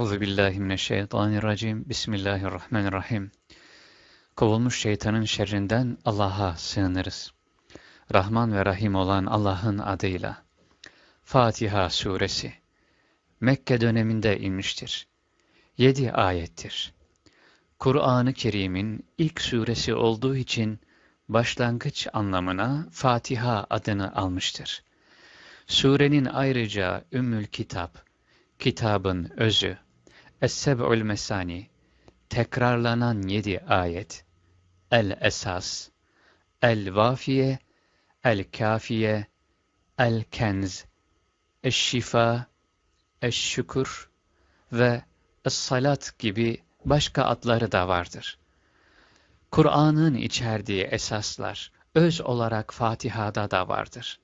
Euzu billahi mineşşeytanirracim. Bismillahirrahmanirrahim. Kovulmuş şeytanın şerrinden Allah'a sığınırız. Rahman ve Rahim olan Allah'ın adıyla. Fatiha suresi. Mekke döneminde inmiştir. Yedi ayettir. Kur'an-ı Kerim'in ilk suresi olduğu için başlangıç anlamına Fatiha adını almıştır. Surenin ayrıca Ümmül Kitap, kitabın özü, Es-Seb'ül Mesani, tekrarlanan yedi ayet, El-Esas, El-Vafiye, El-Kafiye, El-Kenz, Eş-Şifa, Eş-Şükür ve Es-Salat gibi başka adları da vardır. Kur'an'ın içerdiği esaslar öz olarak Fatiha'da da vardır.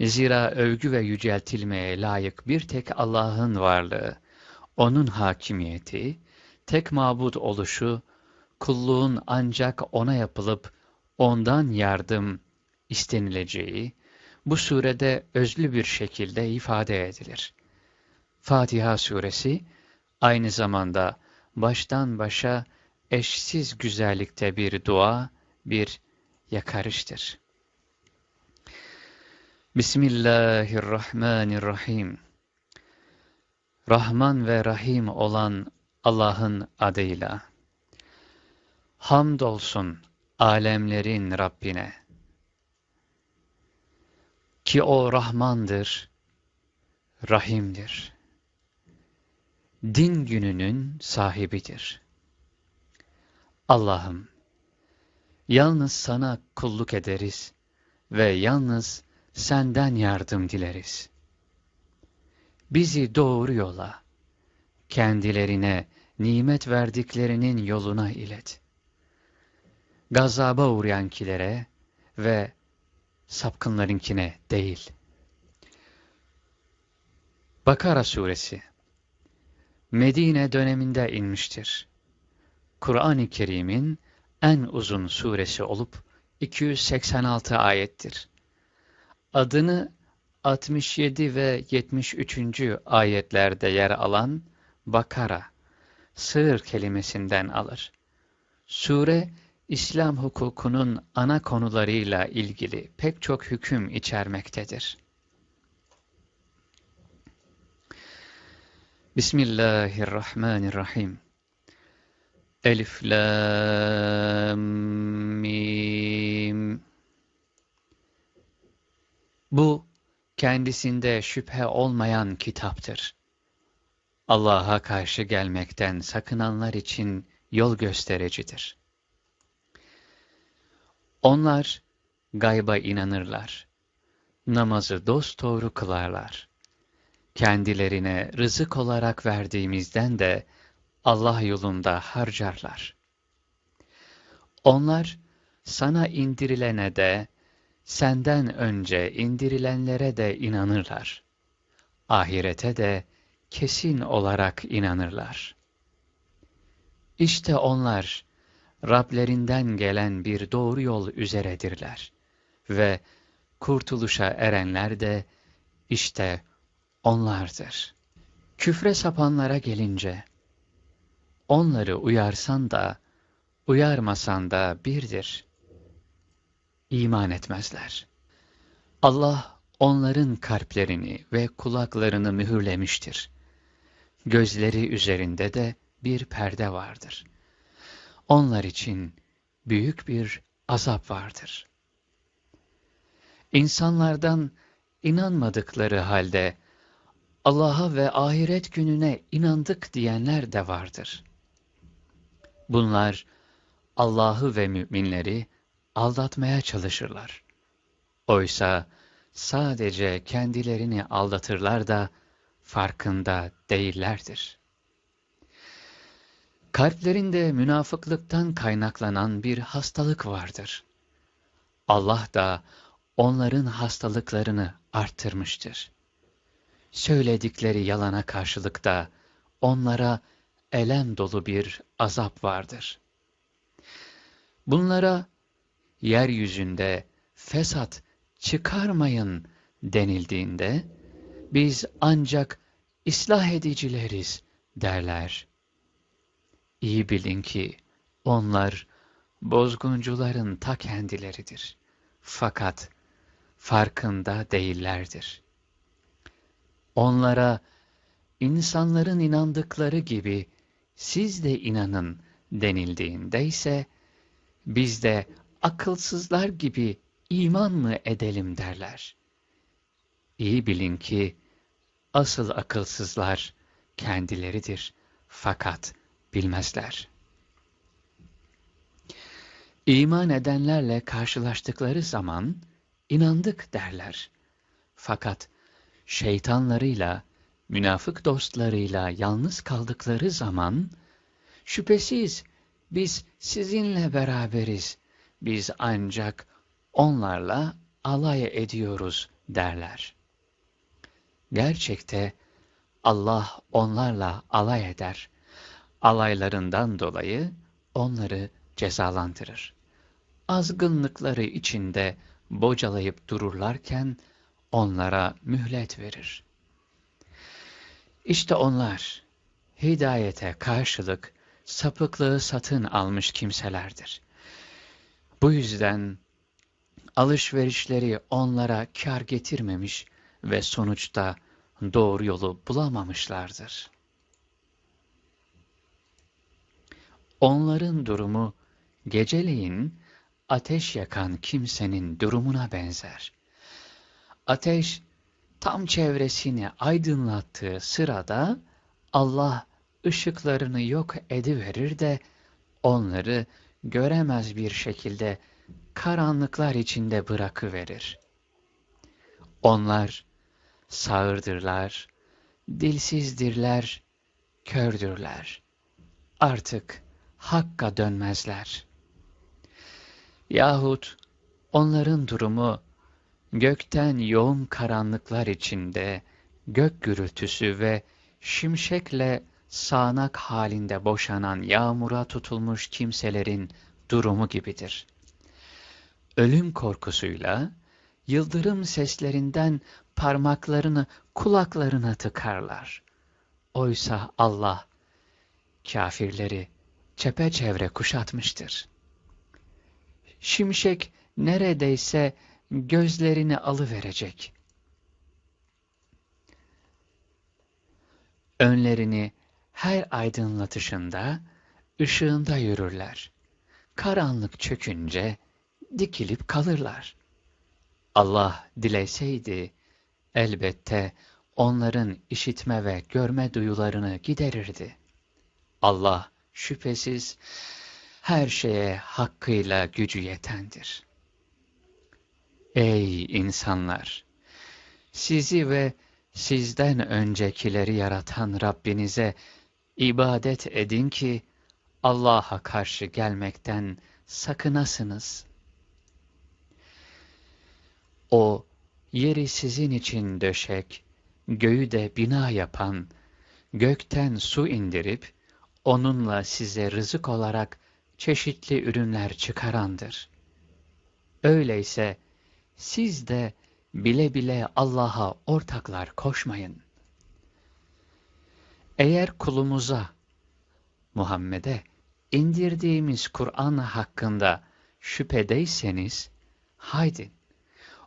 Zira övgü ve yüceltilmeye layık bir tek Allah'ın varlığı, O'nun hakimiyeti, tek mabud oluşu, kulluğun ancak O'na yapılıp O'ndan yardım istenileceği, bu surede özlü bir şekilde ifade edilir. Fatiha suresi, aynı zamanda baştan başa eşsiz güzellikte bir dua, bir yakarıştır. Bismillahirrahmanirrahim. Rahman ve Rahim olan Allah'ın adıyla. Hamdolsun alemlerin Rabbine. Ki o Rahmandır, Rahim'dir. Din gününün sahibidir. Allah'ım, yalnız sana kulluk ederiz ve yalnız senden yardım dileriz. Bizi doğru yola, kendilerine nimet verdiklerinin yoluna ilet. Gazaba uğrayankilere ve sapkınlarınkine değil. Bakara suresi Medine döneminde inmiştir. Kur'an-ı Kerim'in en uzun suresi olup 286 ayettir. Adını 67 ve 73. ayetlerde yer alan Bakara, sığır kelimesinden alır. Sure, İslam hukukunun ana konularıyla ilgili pek çok hüküm içermektedir. Bismillahirrahmanirrahim. Elif, Lam, Mim. Bu, kendisinde şüphe olmayan kitaptır. Allah'a karşı gelmekten sakınanlar için yol göstericidir. Onlar gayba inanırlar. Namazı dosdoğru kılarlar. Kendilerine rızık olarak verdiğimizden de Allah yolunda harcarlar. Onlar sana indirilene de senden önce indirilenlere de inanırlar. Ahirete de kesin olarak inanırlar. İşte onlar Rablerinden gelen bir doğru yol üzeredirler ve kurtuluşa erenler de işte onlardır. Küfre sapanlara gelince, onları uyarsan da, uyarmasan da birdir. İman etmezler. Allah onların kalplerini ve kulaklarını mühürlemiştir. Gözleri üzerinde de bir perde vardır. Onlar için büyük bir azap vardır. İnsanlardan inanmadıkları halde Allah'a ve ahiret gününe inandık diyenler de vardır. Bunlar Allah'ı ve müminleri aldatmaya çalışırlar. Oysa sadece kendilerini aldatırlar da farkında değillerdir. Kalplerinde münafıklıktan kaynaklanan bir hastalık vardır. Allah da onların hastalıklarını arttırmıştır. Söyledikleri yalana karşılık da onlara elem dolu bir azap vardır. Bunlara yeryüzünde fesat çıkarmayın denildiğinde biz ancak ıslah edicileriz derler. İyi bilin ki onlar bozguncuların ta kendileridir. Fakat farkında değillerdir. Onlara insanların inandıkları gibi siz de inanın denildiğinde ise biz de akılsızlar gibi iman mı edelim derler. İyi bilin ki asıl akılsızlar kendileridir fakat bilmezler. İman edenlerle karşılaştıkları zaman inandık derler. Fakat şeytanlarıyla, münafık dostlarıyla yalnız kaldıkları zaman şüphesiz biz sizinle beraberiz. Biz ancak onlarla alay ediyoruz derler. Gerçekte Allah onlarla alay eder. Alaylarından dolayı onları cezalandırır. Azgınlıkları içinde bocalayıp dururlarken onlara mühlet verir. İşte onlar hidayete karşılık sapıklığı satın almış kimselerdir. Bu yüzden alışverişleri onlara kar getirmemiş ve sonuçta doğru yolu bulamamışlardır. Onların durumu geceleyin ateş yakan kimsenin durumuna benzer. Ateş tam çevresini aydınlattığı sırada Allah ışıklarını yok ediverir de onları göremez bir şekilde karanlıklar içinde bırakıverir. Onlar sağırdırlar, dilsizdirler, kördürler. Artık Hakk'a dönmezler. Yahut onların durumu gökten yoğun karanlıklar içinde gök gürültüsü ve şimşekle sağanak halinde boşanan yağmura tutulmuş kimselerin durumu gibidir. Ölüm korkusuyla, yıldırım seslerinden parmaklarını kulaklarına tıkarlar. Oysa Allah, kafirleri çepeçevre kuşatmıştır. Şimşek neredeyse gözlerini alıverecek. Önlerini her aydınlatışında, ışığında yürürler. Karanlık çökünce dikilip kalırlar. Allah dileseydi elbette onların işitme ve görme duyularını giderirdi. Allah şüphesiz her şeye hakkıyla gücü yetendir. Ey insanlar! Sizi ve sizden öncekileri yaratan Rabbinize ibadet edin ki Allah'a karşı gelmekten sakınasınız. O, yeri sizin için döşek, göğü de bina yapan, gökten su indirip, onunla size rızık olarak çeşitli ürünler çıkarandır. Öyleyse siz de bile bile Allah'a ortaklar koşmayın. Eğer kulumuza, Muhammed'e indirdiğimiz Kur'an hakkında şüphedeyseniz, haydi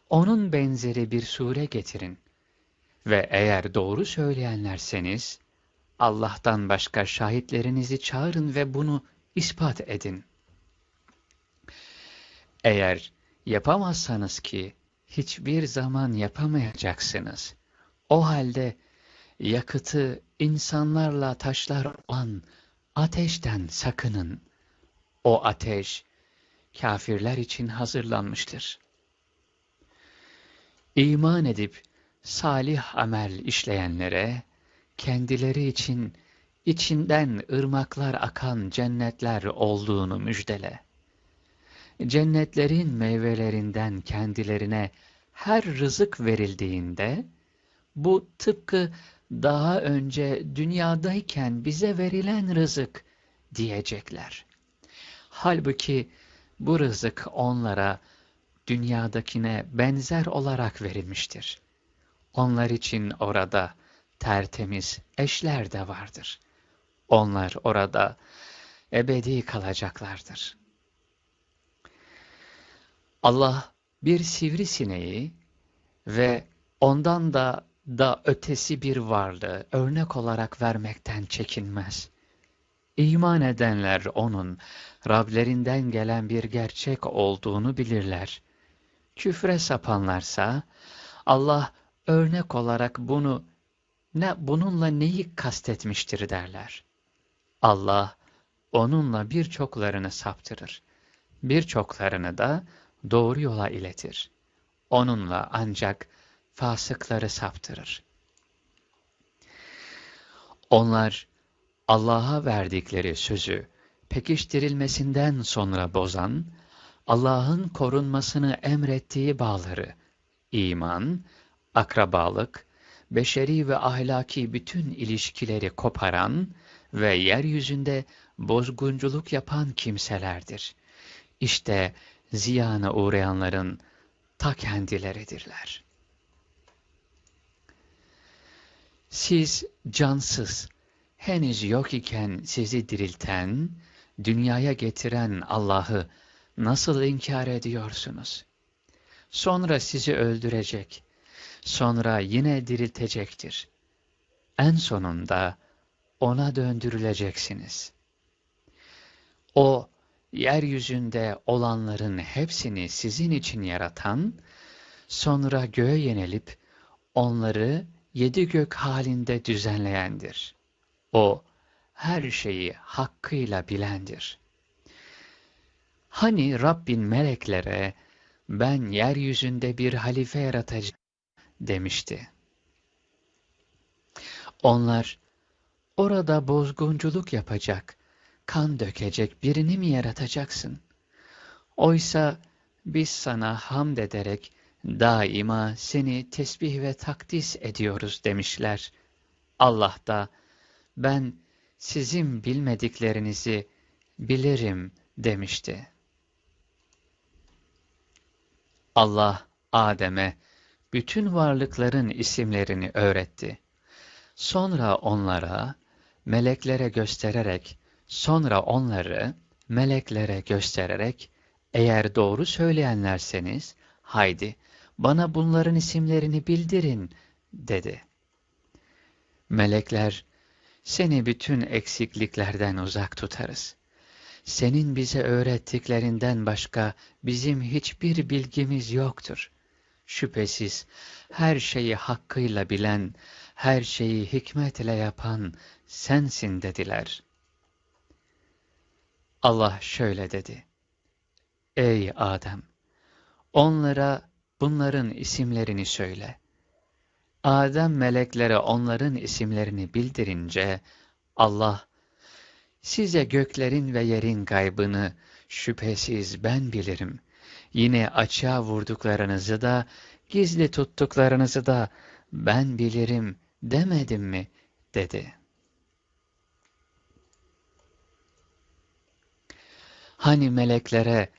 onun benzeri bir sure getirin. Ve eğer doğru söyleyenlerseniz, Allah'tan başka şahitlerinizi çağırın ve bunu ispat edin. Eğer yapamazsanız ki, hiçbir zaman yapamayacaksınız. O halde yakıtı insanlarla taşlar olan ateşten sakının. O ateş, kafirler için hazırlanmıştır. İman edip salih amel işleyenlere, kendileri için içinden ırmaklar akan cennetler olduğunu müjdele. Cennetlerin meyvelerinden kendilerine her rızık verildiğinde, bu tıpkı daha önce dünyadayken bize verilen rızık diyecekler. Halbuki bu rızık onlara dünyadakine benzer olarak verilmiştir. Onlar için orada tertemiz eşler de vardır. Onlar orada ebedi kalacaklardır. Allah bir sivrisineği ve ondan da da ötesi bir varlığı örnek olarak vermekten çekinmez. İman edenler onun Rablerinden gelen bir gerçek olduğunu bilirler. Küfre sapanlarsa Allah örnek olarak bunu ne bununla neyi kastetmiştir derler. Allah onunla birçoklarını saptırır. Birçoklarını da doğru yola iletir. Onunla ancak fasıkları saptırır. Onlar Allah'a verdikleri sözü pekiştirilmesinden sonra bozan, Allah'ın korunmasını emrettiği bağları, iman, akrabalık, beşeri ve ahlaki bütün ilişkileri koparan ve yeryüzünde bozgunculuk yapan kimselerdir. İşte ziyana uğrayanların ta kendileridirler. Siz cansız, henüz yok iken sizi dirilten, dünyaya getiren Allah'ı nasıl inkar ediyorsunuz? Sonra sizi öldürecek, sonra yine diriltecektir. En sonunda ona döndürüleceksiniz. O, yeryüzünde olanların hepsini sizin için yaratan, sonra göğe yenelip onları yedi gök halinde düzenleyendir. O, her şeyi hakkıyla bilendir. Hani Rabbin meleklere, ben yeryüzünde bir halife yaratacağım demişti. Onlar, orada bozgunculuk yapacak, kan dökecek birini mi yaratacaksın? Oysa biz sana hamd ederek daima seni tesbih ve takdis ediyoruz demişler. Allah da ben sizin bilmediklerinizi bilirim demişti. Allah Adem'e bütün varlıkların isimlerini öğretti. Sonra onlara, meleklere göstererek, sonra onları meleklere göstererek, eğer doğru söyleyenlerseniz, haydi bana bunların isimlerini bildirin, dedi. Melekler, seni bütün eksikliklerden uzak tutarız. Senin bize öğrettiklerinden başka bizim hiçbir bilgimiz yoktur. Şüphesiz her şeyi hakkıyla bilen, her şeyi hikmetle yapan sensin dediler. Allah şöyle dedi. Ey Adem! Onlara bunların isimlerini söyle. Adem meleklere onların isimlerini bildirince Allah size göklerin ve yerin gaybını şüphesiz ben bilirim. Yine açığa vurduklarınızı da gizli tuttuklarınızı da ben bilirim demedim mi dedi. Hani meleklere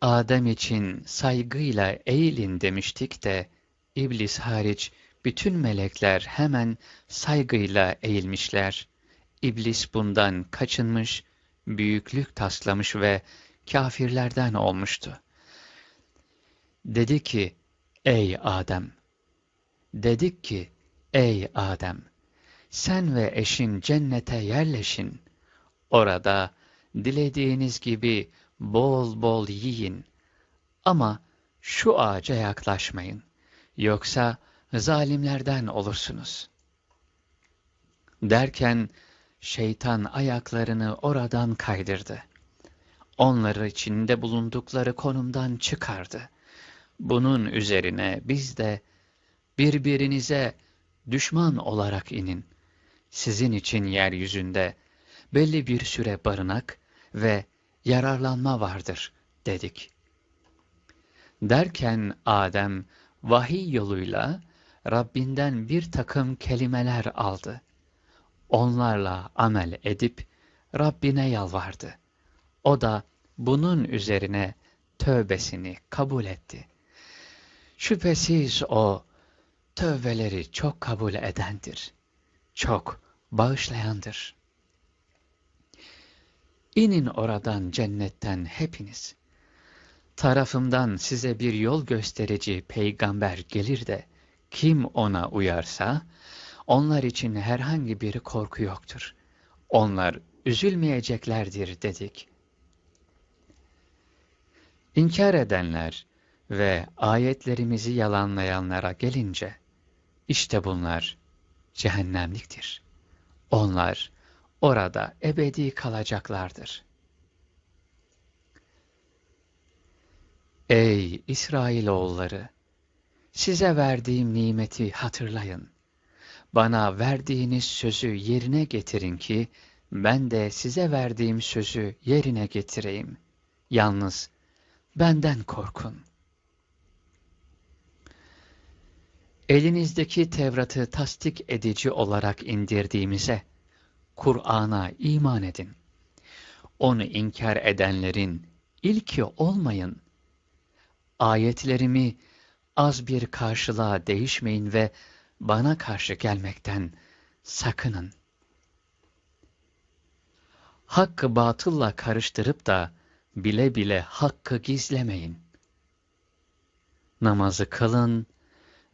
Adem için saygıyla eğilin demiştik de iblis hariç bütün melekler hemen saygıyla eğilmişler. İblis bundan kaçınmış, büyüklük taslamış ve kafirlerden olmuştu. Dedi ki, ey Adem! Dedik ki, ey Adem! Sen ve eşin cennete yerleşin. Orada dilediğiniz gibi bol bol yiyin. Ama şu ağaca yaklaşmayın. Yoksa zalimlerden olursunuz. Derken şeytan ayaklarını oradan kaydırdı. Onları içinde bulundukları konumdan çıkardı. Bunun üzerine biz de birbirinize düşman olarak inin. Sizin için yeryüzünde belli bir süre barınak ve yararlanma vardır dedik. Derken Adem vahiy yoluyla Rabbinden bir takım kelimeler aldı. Onlarla amel edip Rabbine yalvardı. O da bunun üzerine tövbesini kabul etti. Şüphesiz o tövbeleri çok kabul edendir. Çok bağışlayandır. İnin oradan cennetten hepiniz. Tarafımdan size bir yol gösterici peygamber gelir de, kim ona uyarsa, onlar için herhangi bir korku yoktur. Onlar üzülmeyeceklerdir dedik. İnkar edenler ve ayetlerimizi yalanlayanlara gelince, işte bunlar cehennemliktir. Onlar orada ebedi kalacaklardır. Ey İsrailoğulları! Size verdiğim nimeti hatırlayın. Bana verdiğiniz sözü yerine getirin ki, ben de size verdiğim sözü yerine getireyim. Yalnız benden korkun. Elinizdeki Tevrat'ı tasdik edici olarak indirdiğimize, Kur'an'a iman edin. Onu inkar edenlerin ilki olmayın. Ayetlerimi az bir karşılığa değişmeyin ve bana karşı gelmekten sakının. Hakkı batılla karıştırıp da bile bile hakkı gizlemeyin. Namazı kılın,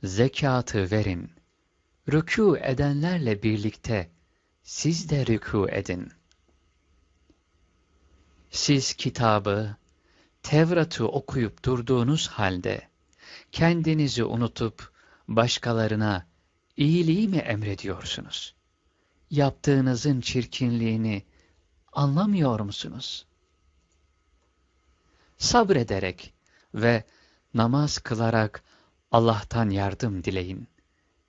zekatı verin. Rükû edenlerle birlikte siz de rükû edin. Siz kitabı, Tevrat'ı okuyup durduğunuz halde, kendinizi unutup başkalarına iyiliği mi emrediyorsunuz? Yaptığınızın çirkinliğini anlamıyor musunuz? Sabrederek ve namaz kılarak Allah'tan yardım dileyin.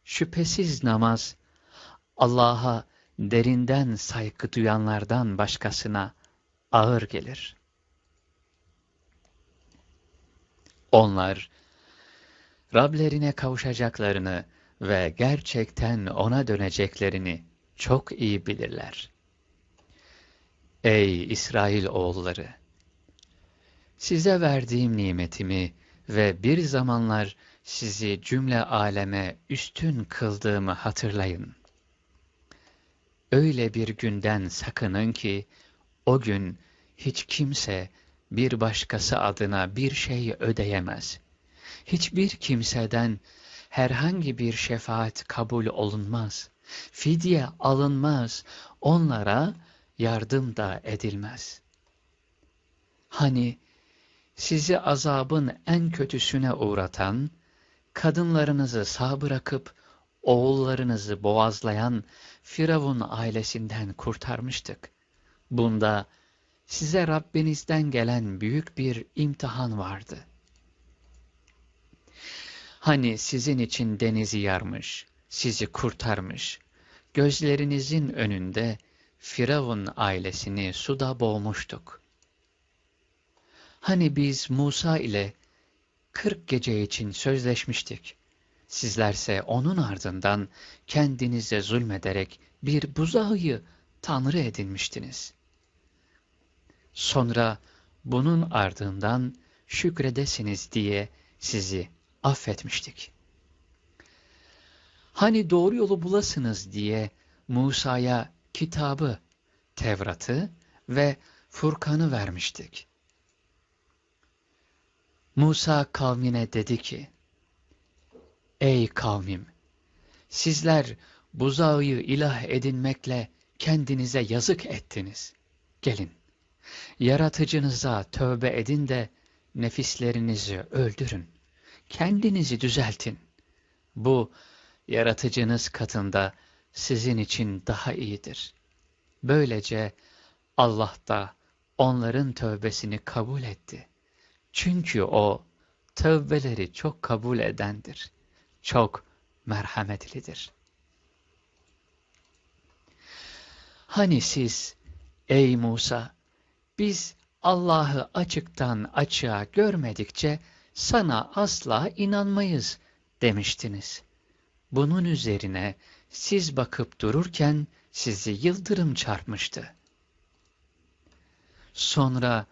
Şüphesiz namaz, Allah'a derinden saygı duyanlardan başkasına ağır gelir. Onlar, Rablerine kavuşacaklarını ve gerçekten ona döneceklerini çok iyi bilirler. Ey İsrail oğulları! Size verdiğim nimetimi ve bir zamanlar sizi cümle aleme üstün kıldığımı hatırlayın. Öyle bir günden sakının ki, o gün hiç kimse bir başkası adına bir şey ödeyemez. Hiçbir kimseden herhangi bir şefaat kabul olunmaz. Fidye alınmaz. Onlara yardım da edilmez. Hani sizi azabın en kötüsüne uğratan, kadınlarınızı sağ bırakıp oğullarınızı boğazlayan Firavun ailesinden kurtarmıştık. Bunda size Rabbinizden gelen büyük bir imtihan vardı. Hani sizin için denizi yarmış, sizi kurtarmış, gözlerinizin önünde Firavun ailesini suda boğmuştuk. Hani biz Musa ile kırk gece için sözleşmiştik. Sizlerse onun ardından kendinize zulmederek bir buzağıyı tanrı edinmiştiniz. Sonra bunun ardından şükredesiniz diye sizi affetmiştik. Hani doğru yolu bulasınız diye Musa'ya kitabı, Tevrat'ı ve Furkan'ı vermiştik. Musa kavmine dedi ki, Ey kavmim! Sizler buzağıyı ilah edinmekle kendinize yazık ettiniz. Gelin, yaratıcınıza tövbe edin de nefislerinizi öldürün. Kendinizi düzeltin. Bu, yaratıcınız katında sizin için daha iyidir. Böylece Allah da onların tövbesini kabul etti. Çünkü O, tövbeleri çok kabul edendir çok merhametlidir. Hani siz, ey Musa, biz Allah'ı açıktan açığa görmedikçe sana asla inanmayız demiştiniz. Bunun üzerine siz bakıp dururken sizi yıldırım çarpmıştı. Sonra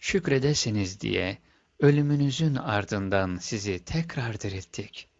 şükredesiniz diye ölümünüzün ardından sizi tekrar dirilttik.